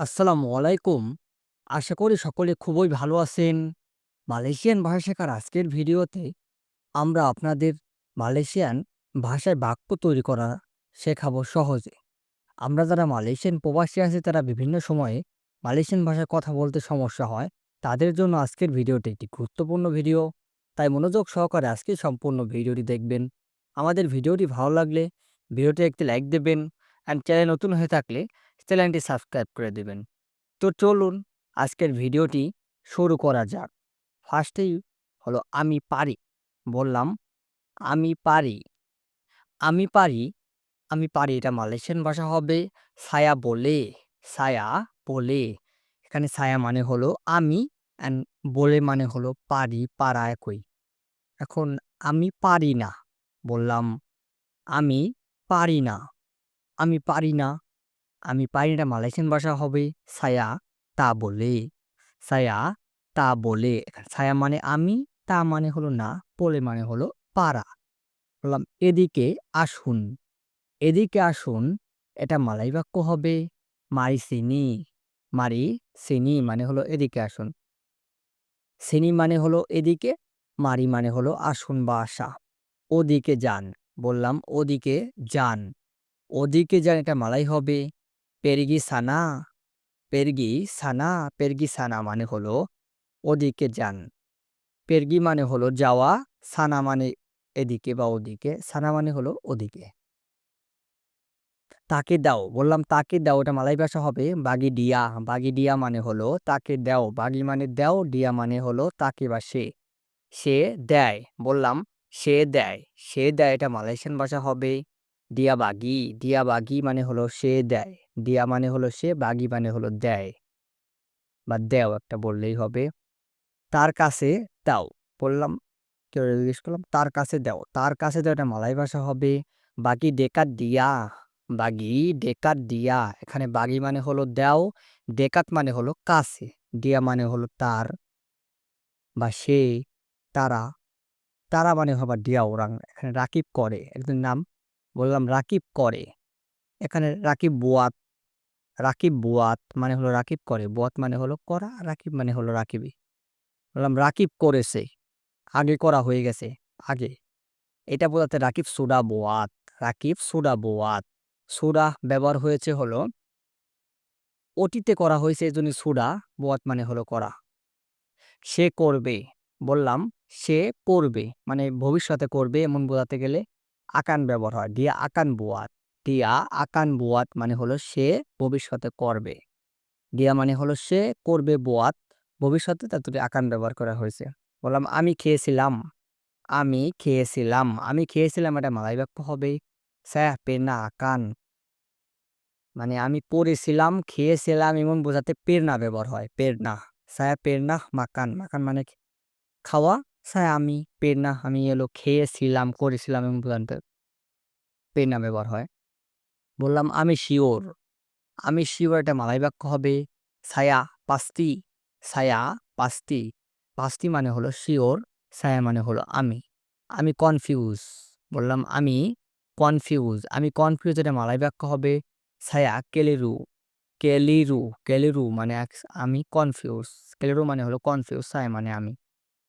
আসসালামু আলাইকুম। আশা করি সকলে খুবই ভালো আছেন। মালয়েশিয়ান ভাষা শেখার আজকের ভিডিওতে আমরা আপনাদের মালয়েশিয়ান ভাষায় বাক্য তৈরি করা শেখাবো সহজে। আমরা যারা মালয়েশিয়ান প্রবাসী আছি, তারা বিভিন্ন সময়ে মালয়েশিয়ান ভাষায় কথা বলতে সমস্যা হয়। তাদের জন্য আজকের ভিডিওটি একটি গুরুত্বপূর্ণ ভিডিও। তাই মনোযোগ সহকারে আজকে সম্পূর্ণ ভিডিওটি দেখবেন। আমাদের ভিডিওটি ভালো লাগলে ভিডিওতে একটি লাইক দেবেন অ্যান্ড চ্যানেল নতুন হয়ে থাকলে চ্যানেলটি সাবস্ক্রাইব করে দেবেন। তো চলুন আজকের ভিডিওটি শুরু করা যাক। ফার্স্টেই হলো আমি পারি। বললাম আমি পারি। আমি পারি, আমি পারি এটা মালয়েশিয়ান ভাষা হবে সায়া বলে, সায়া বলে। এখানে সায়া মানে হলো আমি অ্যান্ড বলে মানে হলো পারি, পারা একই। এখন আমি পারি না। বললাম আমি পারি না। আমি পারি না। আমি পারি না মালয়েশিয়ান ভাষা হবে সায়া তা বলে। সায়া তা বলে। সায়া মানে আমি, তা মানে হলো না, বলে মানে হলো পারা। বললাম এদিকে আসুন। এদিকে আসুন এটা মালাই বাক্য হবে মারি সিনি। মারি সিনি মানে হলো এদিকে আসুন। সিনি মানে হলো এদিকে, মারি মানে হলো আসুন বা আসা। ওদিকে যান। বললাম ওদিকে যান। ওদিকে যান এটা মালাই হবে পেরগি সানা। পেরগি সানা, পেরগি সানা মানে হলো ওদিকে যান। পেরগি মানে হলো যাওয়া, সানা মানে এদিকে বা ওদিকে, সানা মানে হলো ওদিকে। তাকে দাও। বললাম তাকে দাও এটা মালাই ভাষা হবে বাগি ডিয়া। বাগি ডিয়া মানে হলো তাকে দাও। বাগি মানে দাও, ডিয়া মানে হলো তাকে বা সে। সে দেয়। বললাম সে দেয়। সে দেয় এটা মালয়েশিয়ান ভাষা হবে ডিয়া বাগি। ডিয়া বাগি মানে হলো সে দেয়। ডিয়া মানে হলো সে, বাগি মানে হলো দেয়। বা দেও একটা বললেই হবে। তার কাছে দাও। বললাম কেউ জিজ্ঞেস করলাম তার কাছে দাও। তার কাছে দাও এটা মালাই ভাষা হবে বাগি ডেকাত দিয়া। বাগি ডেকাত দিয়া। এখানে বাগি মানে হলো দেও, ডেকাত মানে হলো কাছে, দিয়া মানে হলো তার বা সে, তারা। তারা মানে হবে দিয়া ওরাং। এখানে রাকিব করে। একজন নাম বললাম রাকিব করে। এখানে রাকিব বুয়াত। রাকিব বুয়াত মানে হলো রাকিব করে। বুয়াত মানে হলো করা, রাকিব মানে হলো রাকিবই। বললাম রাকিব করেছে। আগে করা হয়ে গেছে। আগে। এটা বোঝাতে রাকিব সুডা বোয়াত। রাকিব সুডা বোয়াত। সুডা ব্যবহার হয়েছে হলো অতীতে করা হয়েছে এজন্য সুডা, বোয়াত মানে হলো করা। সে করবে। বললাম সে করবে। মানে ভবিষ্যতে করবে এমন বোঝাতে গেলে আকান ব্যবহার হয়। দিয়া আকান বুয়াত। দিয়া আকান বোয়াত মানে হলো সে ভবিষ্যতে করবে। দিয়া মানে হলো সে করবে বোয়াত ভবিষ্যতে তার দুটি আকান ব্যবহার করা হয়েছে। বললাম আমি খেয়েছিলাম। আমি খেয়েছিলাম। আমি খেয়েছিলাম এটা মালাই বাক্য হবে স্যাহ পেরনা আকান। মানে আমি পড়েছিলাম, খেয়েছিলাম এমন বোঝাতে পেরনা ব্যবহার হয়। পেরনা। সায়া পেরনা মাকান। মাকান মানে খাওয়া, সায়া আমি, পেরনা আমি এলো খেয়েছিলাম, করেছিলাম এমন বোঝাতে পেরনা ব্যবহার হয়। বললাম আমি শিওর। আমি শিওর এটা মালাই বাক্য হবে সায়া পাস্তি। সায়া পাস্তি। পাস্তি মানে হলো শিওর, সায়া মানে হলো আমি। আমি কনফিউজ। বললাম আমি কনফিউজ। আমি কনফিউজ এটা মালাই বাক্য হবে সায়া কেলেরু। কেলিরু। কেলিরু মানে আমি কনফিউজ। কেলেরু মানে হলো কনফিউজ, সায়া মানে আমি।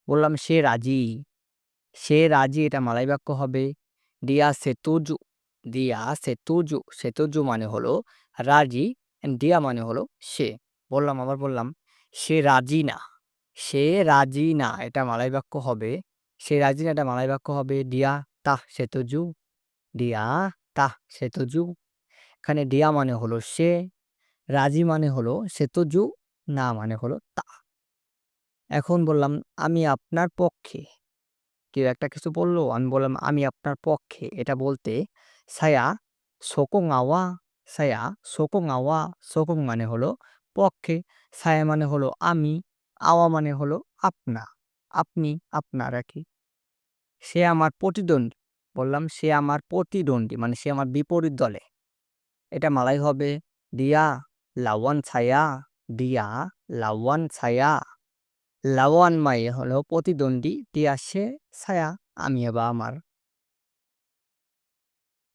বললাম সে রাজি। সে রাজি এটা মালাই বাক্য হবে দিয়া সেতুজু। দিয়া সেতুজু। সেতুজু মানে হলো রাজি দিয়া মানে হলো সে। বললাম আবার বললাম সে রাজি না। সে রাজি না এটা মালাই বাক্য হবে সে রাজি না এটা মালাই বাক্য হবে ডিয়া তাহ সেতুজু। ডিয়া তাহ সেতুজু। এখানে ডিয়া মানে হলো সে, রাজি মানে হলো সেতুজু, না মানে হলো তা। এখন বললাম আমি আপনার পক্ষে। কেউ একটা কিছু বলল আমি বললাম আমি আপনার পক্ষে। এটা বলতে সায়া সোকং আওয়া। সায়া সোকং আওয়া। সোকং মানে হলো পক্ষে, সায়া মানে হলো আমি, আওয়া মানে হলো আপনা। আপনি, আপনার আরকি। সে আমার প্রতিদ্বন্দ্বী। বললাম সে আমার প্রতিদ্বন্দ্বী মানে সে আমার বিপরীত দলে। এটা মালাই হবে দিয়া লাওয়ান ছায়া। দিয়া লাওয়ান ছায়া। লাওয়ান মানে হলো প্রতিদ্বন্দ্বী, দিয়া সে, ছায়া আমি বা আমার।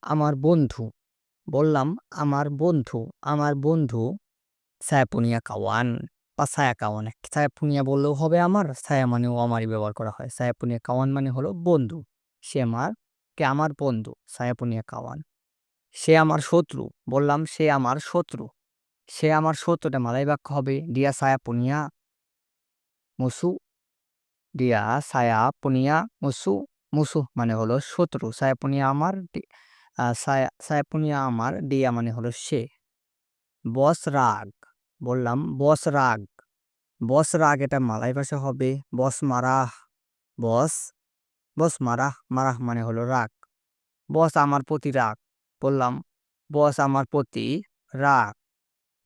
আমার বন্ধু। বললাম আমার বন্ধু। আমার বন্ধু punya kawan বা ছায়া saya punya বললেও হবে আমার saya মানেও আমারই ব্যবহার করা হয় punya kawan মানে হলো বন্ধু সে আমার কে আমার বন্ধু punya kawan সে আমার শত্রু বললাম সে আমার শত্রু সে আমার শত্রুটা মালাই বাক্য হবে dia saya punya musuh dia saya মুসু মুসুহ মানে হলো শত্রু। punya আমার saya punya আমার dia মানে হলো সে। বস রাগ, বললাম বস রাগ। বস রাগ এটা মালাই ভাষা হবে। বস মারাহ, বস বস মারাহ মারাহ মানে হলো রাগ। বস আমার প্রতি রাগ, বললাম বস আমার প্রতি রাগ।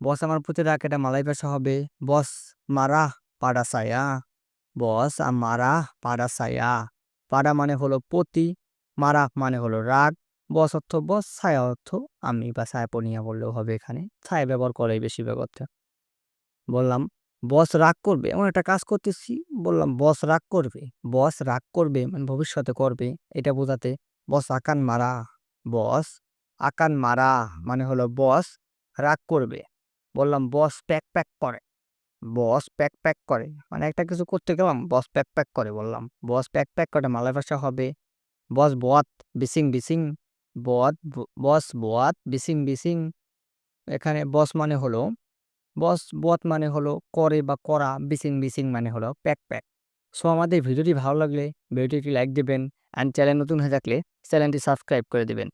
বস আমার প্রতি রাগ এটা মালাই ভাষা হবে। বস মারাহ পাড়া সায়া বস মারাহ পাড়া সায়া পাড়া মানে হলো পতি মারা মানে হলো রাগ বস অর্থ বস ছায়া অর্থ আমি বা ছায়া পনিয়া বললেও হবে এখানে ছায়া ব্যবহার করেই বেশি ব্যবহার বললাম বস রাগ করবে এমন একটা কাজ করতেছি বললাম বস রাগ করবে বস রাগ করবে মানে ভবিষ্যতে করবে এটা বোঝাতে বস আকান মারা বস আকান মারা মানে হলো বস রাগ করবে বললাম বস প্যাক প্যাক করে বস প্যাক প্যাক করে। মানে একটা কিছু করতে গেলাম, বস প্যাক প্যাক করে বললাম। বস প্যাক প্যাক করে মালয় ভাষা হবে। বস বত, বিসিং বিসিং, বত, বস বত, বিসিং বিসিং। এখানে বস মানে হলো, বস বত মানে হলো করে বা করা, বিসিং বিসিং মানে হলো প্যাক প্যাক। সো আমাদের ভিডিওটি ভালো লাগলে, ভিডিওটি লাইক দিবেন। অ্যান্ড চ্যানেল নতুন হয়ে থাকলে, চ্যানেলটি সাবস্ক্রাইব করে দিবেন।